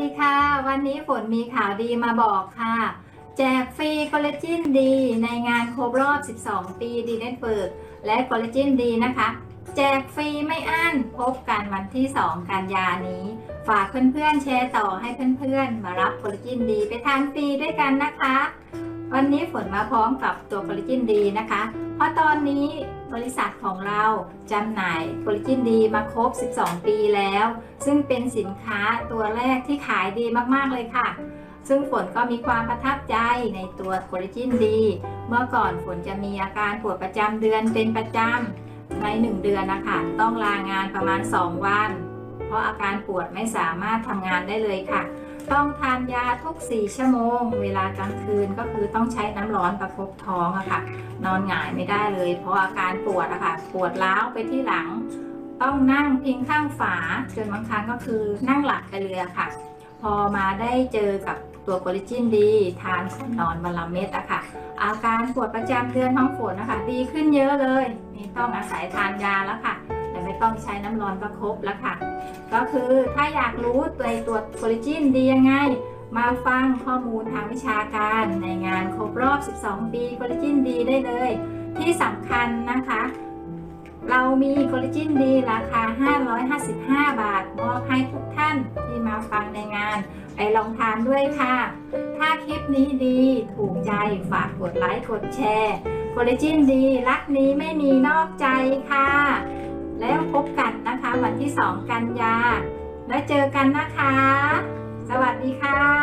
ดีค่ะ วันนี้ฝนมีข่าวดีมาบอกค่ะ แจกฟรีคอลลาเจนดีในงานครบรอบ 12 ปีดีเน็ตเวิร์กและคอลลาเจนดีนะคะ แจกฟรีไม่อั้นพบกันวันที่ 2 กันยานี้ ฝากเพื่อนๆแชร์ต่อให้เพื่อนๆ มารับคอลลาเจนดีไปทานฟรีด้วยกันนะคะ วันนี้ฝนมาพร้อมกับตัวคลลาเจนดีนะคะ เพราะตอนนี้บริษัทของเราจำหน่ายคลลาเจนดีมาครบ 12 ปีแล้ว ซึ่งเป็นสินค้าตัวแรกที่ขายดีมากๆเลยค่ะ ซึ่งฝนก็มีความประทับใจในตัวคลลาเจนดี เมื่อก่อนฝนจะมีอาการปวดประจำเดือนเป็นประจำใน 1 เดือนนะคะต้องลางานประมาณ 2 วัน เพราะอาการปวดไม่สามารถทำงานได้เลยค่ะ ต้องทานยาทุก 4 ชั่วโมง เวลากลางคืนก็คือต้องใช้น้ำร้อนประคบท้องอะค่ะ นอนหงายไม่ได้เลย เพราะอาการปวดอะค่ะ ปวดล้าวไปที่หลัง ต้องนั่งพิงข้างฝาจนบางครั้งก็คือนั่งหลับไปเลยอะค่ะ พอมาได้เจอกับตัวโคลิจินดีทานนนอนวันละเม็ดอะค่ะ อาการปวดประจำเดือนท้องฝนนะคะ ดีขึ้นเยอะเลยไม่ต้องอาศัยทานยาแล้วค่ะ แต่ไม่ต้องใช้น้ำร้อนประคบแล้วค่ะ ก็คือถ้าอยากรู้ตัวตัวจโคลิจินดียังไง มาฟังข้อมูลทางวิชาการในงานครบรอบ 12 ปีโคลิจินดีได้เลย ที่สำคัญนะคะ เรามีโคลลาเจนดีราคา 555 บาท มอบให้ทุกท่านที่มาฟังในงาน ไปลองทานด้วยค่ะ ถ้าคลิปนี้ดีถูกใจฝากกดไลค์กดแชร์โคลลาเจนดี รักนี้ไม่มีนอกใจค่ะ แล้วพบกัน วันที่ 2 กันยา แล้วเจอกันนะคะ สวัสดีค่ะ